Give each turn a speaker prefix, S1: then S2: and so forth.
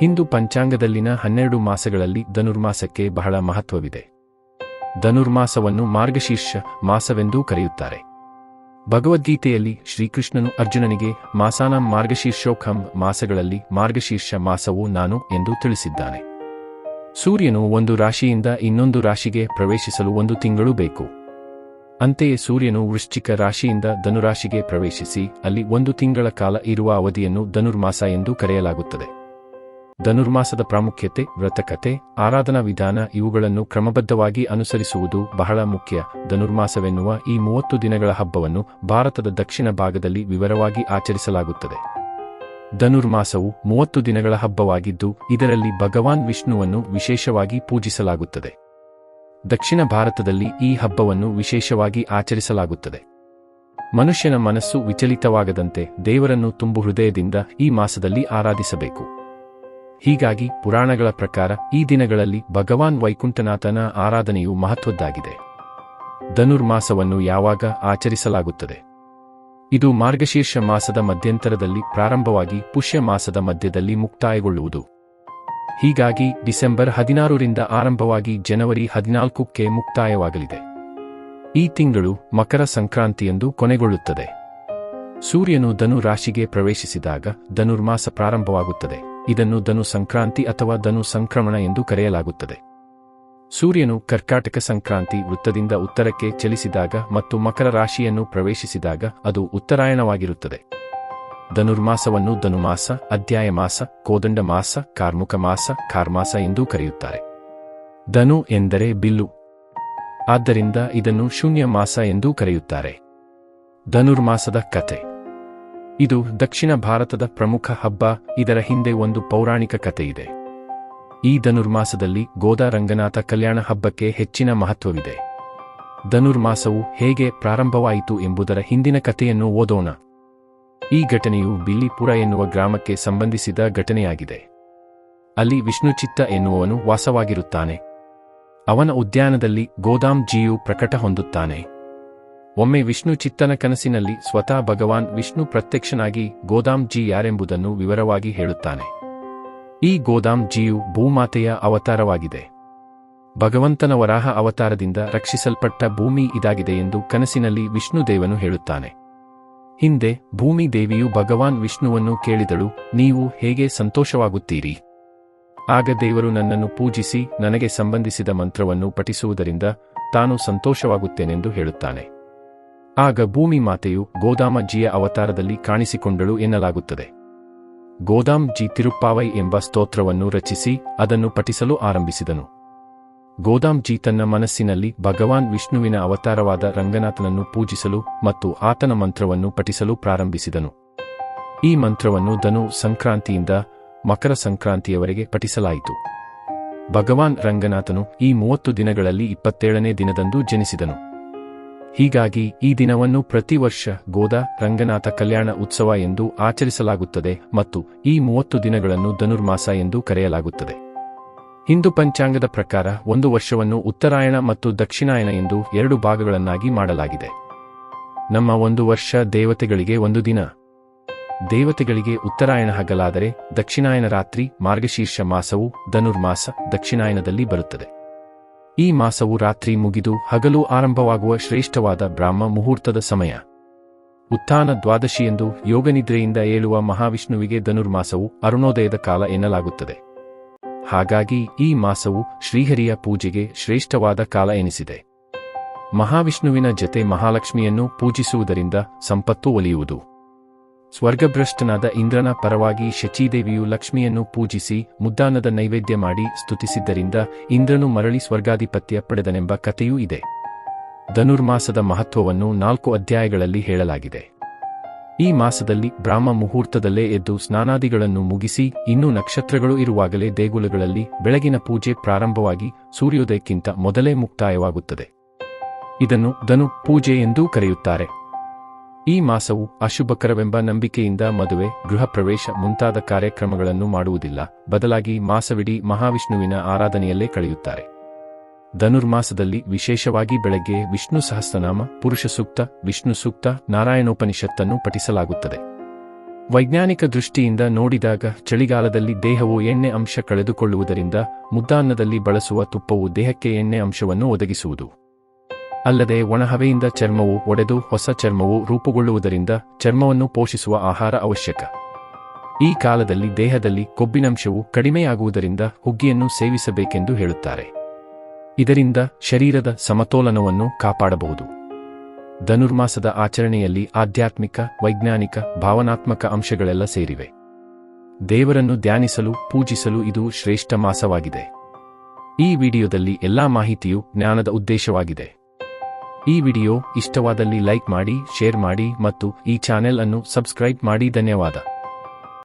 S1: ಹಿಂದೂ ಪಂಚಾಂಗದಲ್ಲಿನ ಹನ್ನೆರಡು ಮಾಸಗಳಲ್ಲಿ ಧನುರ್ಮಾಸಕ್ಕೆ ಬಹಳ ಮಹತ್ವವಿದೆ. ಧನುರ್ಮಾಸವನ್ನು ಮಾರ್ಗಶೀರ್ಷ ಮಾಸವೆಂದೂ ಕರೆಯುತ್ತಾರೆ. ಭಗವದ್ಗೀತೆಯಲ್ಲಿ ಶ್ರೀಕೃಷ್ಣನು ಅರ್ಜುನನಿಗೆ ಮಾಸಾನಂ ಮಾರ್ಗಶೀರ್ಷೋಖಂ ಮಾಸಗಳಲ್ಲಿ ಮಾರ್ಗಶೀರ್ಷ ಮಾಸವು ನಾನು ಎಂದು ತಿಳಿಸಿದ್ದಾನೆ. ಸೂರ್ಯನು ಒಂದು ರಾಶಿಯಿಂದ ಇನ್ನೊಂದು ರಾಶಿಗೆ ಪ್ರವೇಶಿಸಲು ಒಂದು ತಿಂಗಳು ಬೇಕು. ಅಂತೆಯೇ ಸೂರ್ಯನು ವೃಶ್ಚಿಕ ರಾಶಿಯಿಂದ ಧನುರಾಶಿಗೆ ಪ್ರವೇಶಿಸಿ ಅಲ್ಲಿ ಒಂದು ತಿಂಗಳ ಕಾಲ ಇರುವ ಅವಧಿಯನ್ನು ಧನುರ್ಮಾಸ ಎಂದು ಕರೆಯಲಾಗುತ್ತದೆ. ಧನುರ್ಮಾಸದ ಪ್ರಾಮುಖ್ಯತೆ, ವ್ರತಕತೆ, ಆರಾಧನಾ ವಿಧಾನ ಇವುಗಳನ್ನು ಕ್ರಮಬದ್ಧವಾಗಿ ಅನುಸರಿಸುವುದು ಬಹಳ ಮುಖ್ಯ. ಧನುರ್ಮಾಸವೆನ್ನುವ ಈ ಮೂವತ್ತು ದಿನಗಳ ಹಬ್ಬವನ್ನು ಭಾರತದ ದಕ್ಷಿಣ ಭಾಗದಲ್ಲಿ ವಿವರವಾಗಿ ಆಚರಿಸಲಾಗುತ್ತದೆ. ಧನುರ್ಮಾಸವು ಮೂವತ್ತು ದಿನಗಳ ಹಬ್ಬವಾಗಿದ್ದು, ಇದರಲ್ಲಿ ಭಗವಾನ್ ವಿಷ್ಣುವನ್ನು ವಿಶೇಷವಾಗಿ ಪೂಜಿಸಲಾಗುತ್ತದೆ. ದಕ್ಷಿಣ ಭಾರತದಲ್ಲಿ ಈ ಹಬ್ಬವನ್ನು ವಿಶೇಷವಾಗಿ ಆಚರಿಸಲಾಗುತ್ತದೆ. ಮನುಷ್ಯನ ಮನಸ್ಸು ವಿಚಲಿತವಾಗದಂತೆ ದೇವರನ್ನು ತುಂಬು ಹೃದಯದಿಂದ ಈ ಮಾಸದಲ್ಲಿ ಆರಾಧಿಸಬೇಕು. ಹೀಗಾಗಿ ಪುರಾಣಗಳ ಪ್ರಕಾರ ಈ ದಿನಗಳಲ್ಲಿ ಭಗವಾನ್ ವೈಕುಂಠನಾಥನ ಆರಾಧನೆಯು ಮಹತ್ವದ್ದಾಗಿದೆ. ಧನುರ್ಮಾಸವನ್ನು ಯಾವಾಗ ಆಚರಿಸಲಾಗುತ್ತದೆ? ಇದು ಮಾರ್ಗಶೀರ್ಷ ಮಾಸದ ಮಧ್ಯಂತರದಲ್ಲಿ ಪ್ರಾರಂಭವಾಗಿ ಪುಷ್ಯ ಮಾಸದ ಮಧ್ಯದಲ್ಲಿ ಮುಕ್ತಾಯಗೊಳ್ಳುವುದು. ಹೀಗಾಗಿ ಡಿಸೆಂಬರ್ ಹದಿನಾರರಿಂದ ಆರಂಭವಾಗಿ ಜನವರಿ ಹದಿನಾಲ್ಕಕ್ಕೆ ಮುಕ್ತಾಯವಾಗಲಿದೆ. ಈ ತಿಂಗಳು ಮಕರ ಸಂಕ್ರಾಂತಿಯೆಂದು ಕೊನೆಗೊಳ್ಳುತ್ತದೆ. ಸೂರ್ಯನು ಧನು ರಾಶಿಗೆ ಪ್ರವೇಶಿಸಿದಾಗ ಧನುರ್ಮಾಸ ಪ್ರಾರಂಭವಾಗುತ್ತದೆ. ಇದನ್ನು ಧನು ಸಂಕ್ರಾಂತಿ ಅಥವಾ ಧನು ಸಂಕ್ರಮಣ ಎಂದು ಕರೆಯಲಾಗುತ್ತದೆ. ಸೂರ್ಯನು ಕರ್ಕಾಟಕ ಸಂಕ್ರಾಂತಿ ವೃತ್ತದಿಂದ ಉತ್ತರಕ್ಕೆ ಚಲಿಸಿದಾಗ ಮತ್ತು ಮಕರ ರಾಶಿಯನ್ನು ಪ್ರವೇಶಿಸಿದಾಗ ಅದು ಉತ್ತರಾಯಣವಾಗಿರುತ್ತದೆ. ಧನುರ್ಮಾಸವನ್ನು ಧನುಮಾಸ, ಅಧ್ಯಾಯ ಮಾಸ, ಕೋದಂಡ ಮಾಸ, ಕಾರ್ಮುಕ ಮಾಸ, ಕಾರ್ಮಾಸ ಎಂದೂ ಕರೆಯುತ್ತಾರೆ. ಧನು ಎಂದರೆ ಬಿಲ್ಲು. ಆದ್ದರಿಂದ ಇದನ್ನು ಶೂನ್ಯ ಮಾಸ ಎಂದೂ ಕರೆಯುತ್ತಾರೆ. ಧನುರ್ಮಾಸದ ಕತೆ ಇದು ದಕ್ಷಿಣ ಭಾರತದ ಪ್ರಮುಖ ಹಬ್ಬ, ಇದರ ಹಿಂದೆ ಒಂದು ಪೌರಾಣಿಕ ಕಥೆಯಿದೆ ಈ ಧನುರ್ಮಾಸದಲ್ಲಿ ಗೋದಾ ರಂಗನಾಥ ಕಲ್ಯಾಣ ಹಬ್ಬಕ್ಕೆ ಹೆಚ್ಚಿನ ಮಹತ್ವವಿದೆ. ಧನುರ್ಮಾಸವು ಹೇಗೆ ಪ್ರಾರಂಭವಾಯಿತು ಎಂಬುದರ ಹಿಂದಿನ ಕಥೆಯನ್ನು ಓದೋಣ. ಈ ಘಟನೆಯು ಬಿಲ್ಲಿಪುರ ಎನ್ನುವ ಗ್ರಾಮಕ್ಕೆ ಸಂಬಂಧಿಸಿದ ಘಟನೆಯಾಗಿದೆ. ಅಲ್ಲಿ ವಿಷ್ಣುಚಿತ್ತ ಎನ್ನುವವನು ವಾಸವಾಗಿರುತ್ತಾನೆ. ಅವನ ಉದ್ಯಾನದಲ್ಲಿ ಗೋದಾಮ್ ಜಿಯು ಪ್ರಕಟ ಹೊಂದುತ್ತಾನೆ. ಒಮ್ಮೆ ವಿಷ್ಣು ಚಿತ್ತನ ಕನಸಿನಲ್ಲಿ ಸ್ವತಃ ಭಗವಾನ್ ವಿಷ್ಣು ಪ್ರತ್ಯಕ್ಷನಾಗಿ ಗೋದಾಮ್ ಜಿ ಯಾರೆಂಬುದನ್ನು ವಿವರವಾಗಿ ಹೇಳುತ್ತಾನೆ. ಈ ಗೋದಾಮ್ ಜಿಯು ಭೂಮಾತೆಯ ಅವತಾರವಾಗಿದೆ. ಭಗವಂತನ ವರಾಹ ಅವತಾರದಿಂದ ರಕ್ಷಿಸಲ್ಪಟ್ಟ ಭೂಮಿ ಇದಾಗಿದೆ ಎಂದು ಕನಸಿನಲ್ಲಿ ವಿಷ್ಣುದೇವನು ಹೇಳುತ್ತಾನೆ. ಹಿಂದೆ ಭೂಮಿ ದೇವಿಯು ಭಗವಾನ್ ವಿಷ್ಣುವನ್ನು ಕೇಳಿದಳು, ನೀವು ಹೇಗೆ ಸಂತೋಷವಾಗುತ್ತೀರಿ? ಆಗ ದೇವರು ನನ್ನನ್ನು ಪೂಜಿಸಿ ನನಗೆ ಸಂಬಂಧಿಸಿದ ಮಂತ್ರವನ್ನು ಪಠಿಸುವುದರಿಂದ ತಾನು ಸಂತೋಷವಾಗುತ್ತೇನೆಂದು ಹೇಳುತ್ತಾನೆ. ಆಗ ಭೂಮಿ ಮಾತೆಯು ಗೋದಾಮ ಜಿಯ ಅವತಾರದಲ್ಲಿ ಕಾಣಿಸಿಕೊಂಡಳು ಎನ್ನಲಾಗುತ್ತದೆ. ಗೋದಾಮ್ ಜಿ ತಿರುಪ್ಪಾವೈ ಎಂಬ ಸ್ತೋತ್ರವನ್ನು ರಚಿಸಿ ಅದನ್ನು ಪಠಿಸಲು ಆರಂಭಿಸಿದನು. ಗೋದಾಮ್ ಜಿ ತನ್ನ ಮನಸ್ಸಿನಲ್ಲಿ ಭಗವಾನ್ ವಿಷ್ಣುವಿನ ಅವತಾರವಾದ ರಂಗನಾಥನನ್ನು ಪೂಜಿಸಲು ಮತ್ತು ಆತನ ಮಂತ್ರವನ್ನು ಪಠಿಸಲು ಪ್ರಾರಂಭಿಸಿದನು. ಈ ಮಂತ್ರವನ್ನು ಧನು ಸಂಕ್ರಾಂತಿಯಿಂದ ಮಕರ ಸಂಕ್ರಾಂತಿಯವರೆಗೆ ಪಠಿಸಲಾಯಿತು. ಭಗವಾನ್ ರಂಗನಾಥನು ಈ ಮೂವತ್ತು ದಿನಗಳಲ್ಲಿ ಇಪ್ಪತ್ತೇಳನೇ ದಿನದಂದು ಜನಿಸಿದನು. ಹೀಗಾಗಿ ಈ ದಿನವನ್ನು ಪ್ರತಿ ವರ್ಷ ಗೋದಾ, ರಂಗನಾಥ ಕಲ್ಯಾಣ ಉತ್ಸವ ಎಂದು ಆಚರಿಸಲಾಗುತ್ತದೆ ಮತ್ತು ಈ ಮೂವತ್ತು ದಿನಗಳನ್ನು ಧನುರ್ಮಾಸ ಎಂದು ಕರೆಯಲಾಗುತ್ತದೆ. ಹಿಂದೂ ಪಂಚಾಂಗದ ಪ್ರಕಾರ ಒಂದು ವರ್ಷವನ್ನು ಉತ್ತರಾಯಣ ಮತ್ತು ದಕ್ಷಿಣಾಯನ ಎಂದು ಎರಡು ಭಾಗಗಳನ್ನಾಗಿ ಮಾಡಲಾಗಿದೆ. ನಮ್ಮ ಒಂದು ವರ್ಷ ದೇವತೆಗಳಿಗೆ ಒಂದು ದಿನ. ದೇವತೆಗಳಿಗೆ ಉತ್ತರಾಯಣ ಹಗಲಾದರೆ ದಕ್ಷಿಣಾಯನ ರಾತ್ರಿ ಮಾರ್ಗಶೀರ್ಷ ಮಾಸವು ಧನುರ್ಮಾಸ ದಕ್ಷಿಣಾಯನದಲ್ಲಿ ಬರುತ್ತದೆ. ಈ ಮಾಸವು ರಾತ್ರಿ ಮುಗಿದು ಹಗಲು ಆರಂಭವಾಗುವ ಶ್ರೇಷ್ಠವಾದ ಬ್ರಾಹ್ಮ ಮುಹೂರ್ತದ ಸಮಯ. ಉತ್ಥಾನ ದ್ವಾದಶಿಯೆಂದು ಯೋಗನಿದ್ರೆಯಿಂದ ಏಳುವ ಮಹಾವಿಷ್ಣುವಿಗೆ ಧನುರ್ಮಾಸವು ಅರುಣೋದಯದ ಕಾಲ ಎನ್ನಲಾಗುತ್ತದೆ. ಹಾಗಾಗಿ ಈ ಮಾಸವು ಶ್ರೀಹರಿಯ ಪೂಜೆಗೆ ಶ್ರೇಷ್ಠವಾದ ಕಾಲ ಎನಿಸಿದೆ. ಮಹಾವಿಷ್ಣುವಿನ ಜತೆ ಮಹಾಲಕ್ಷ್ಮಿಯನ್ನು ಪೂಜಿಸುವುದರಿಂದ ಸಂಪತ್ತು ಒಲಿಯುವುದು. ಸ್ವರ್ಗಭ್ರಷ್ಟನಾದ ಇಂದ್ರನ ಪರವಾಗಿ ಶಚೀದೇವಿಯು ಲಕ್ಷ್ಮಿಯನ್ನು ಪೂಜಿಸಿ ಮುದ್ದಾನದ ನೈವೇದ್ಯ ಮಾಡಿ ಸ್ತುತಿಸಿದ್ದರಿಂದ ಇಂದ್ರನು ಮರಳಿ ಸ್ವರ್ಗಾಧಿಪತ್ಯ ಪಡೆದನೆಂಬ ಕಥೆಯೂ ಇದೆ. ಧನುರ್ಮಾಸದ ಮಹತ್ವವನ್ನು ನಾಲ್ಕು ಅಧ್ಯಾಯಗಳಲ್ಲಿ ಹೇಳಲಾಗಿದೆ. ಈ ಮಾಸದಲ್ಲಿ ಬ್ರಾಹ್ಮ ಮುಹೂರ್ತದಲ್ಲೇ ಎದ್ದು ಸ್ನಾನಾದಿಗಳನ್ನು ಮುಗಿಸಿ ಇನ್ನೂ ನಕ್ಷತ್ರಗಳು ಇರುವಾಗಲೇ ದೇಗುಲಗಳಲ್ಲಿ ಬೆಳಗಿನ ಪೂಜೆ ಪ್ರಾರಂಭವಾಗಿ ಸೂರ್ಯೋದಯಕ್ಕಿಂತ ಮೊದಲೇ ಮುಕ್ತಾಯವಾಗುತ್ತದೆ. ಇದನ್ನು ಧನು ಪೂಜೆ ಎಂದೂ ಕರೆಯುತ್ತಾರೆ. ಈ ಮಾಸವು ಅಶುಭಕರವೆಂಬ ನಂಬಿಕೆಯಿಂದ ಮದುವೆ ಗೃಹ ಪ್ರವೇಶ ಮುಂತಾದ ಕಾರ್ಯಕ್ರಮಗಳನ್ನು ಮಾಡುವುದಿಲ್ಲ. ಬದಲಾಗಿ ಮಾಸವಿಡೀ ಮಹಾವಿಷ್ಣುವಿನ ಆರಾಧನೆಯಲ್ಲೇ ಕಳೆಯುತ್ತಾರೆ. ಧನುರ್ಮಾಸದಲ್ಲಿ ವಿಶೇಷವಾಗಿ ಬೆಳಗ್ಗೆ ವಿಷ್ಣು ಸಹಸ್ರನಾಮ, ಪುರುಷ ಸೂಕ್ತ, ವಿಷ್ಣು ಸೂಕ್ತ, ನಾರಾಯಣೋಪನಿಷತ್ತನ್ನು ಪಠಿಸಲಾಗುತ್ತದೆ. ವೈಜ್ಞಾನಿಕ ದೃಷ್ಟಿಯಿಂದ ನೋಡಿದಾಗ ಚಳಿಗಾಲದಲ್ಲಿ ದೇಹವು ಎಣ್ಣೆ ಅಂಶ ಕಳೆದುಕೊಳ್ಳುವುದರಿಂದ ಮುದ್ದಾನ್ನದಲ್ಲಿ ಬಳಸುವ ತುಪ್ಪವು ದೇಹಕ್ಕೆ ಎಣ್ಣೆ ಅಂಶವನ್ನು ಒದಗಿಸುವುದು. ಅಲ್ಲದೆ ಒಣಹವೆಯಿಂದ ಚರ್ಮವು ಒಡೆದು ಹೊಸ ಚರ್ಮವು ರೂಪುಗೊಳ್ಳುವುದರಿಂದ ಚರ್ಮವನ್ನು ಪೋಷಿಸುವ ಆಹಾರ ಅವಶ್ಯಕ. ಈ ಕಾಲದಲ್ಲಿ ದೇಹದಲ್ಲಿ ಕೊಬ್ಬಿನಂಶವು ಕಡಿಮೆಯಾಗುವುದರಿಂದ ಹುಗ್ಗಿಯನ್ನು ಸೇವಿಸಬೇಕೆಂದು ಹೇಳುತ್ತಾರೆ. ಇದರಿಂದ ಶರೀರದ ಸಮತೋಲನವನ್ನು ಕಾಪಾಡಬಹುದು. ಧನುರ್ಮಾಸದ ಆಚರಣೆಯಲ್ಲಿ ಆಧ್ಯಾತ್ಮಿಕ, ವೈಜ್ಞಾನಿಕ, ಭಾವನಾತ್ಮಕ ಅಂಶಗಳೆಲ್ಲ ಸೇರಿವೆ. ದೇವರನ್ನು ಧ್ಯಾನಿಸಲು, ಪೂಜಿಸಲು ಇದು ಶ್ರೇಷ್ಠ ಮಾಸವಾಗಿದೆ. ಈ ವಿಡಿಯೋದಲ್ಲಿ ಎಲ್ಲಾ ಮಾಹಿತಿಯು ಜ್ಞಾನದ ಉದ್ದೇಶವಾಗಿದೆ. ಈ ವಿಡಿಯೋ ಇಷ್ಟವಾದಲ್ಲಿ ಲೈಕ್ ಮಾಡಿ ಶೇರ್ ಮಾಡಿ ಮತ್ತು ಈ ಚಾನೆಲ್ ಅನ್ನು ಸಬ್ಸ್ಕ್ರೈಬ್ ಮಾಡಿ. ಧನ್ಯವಾದ.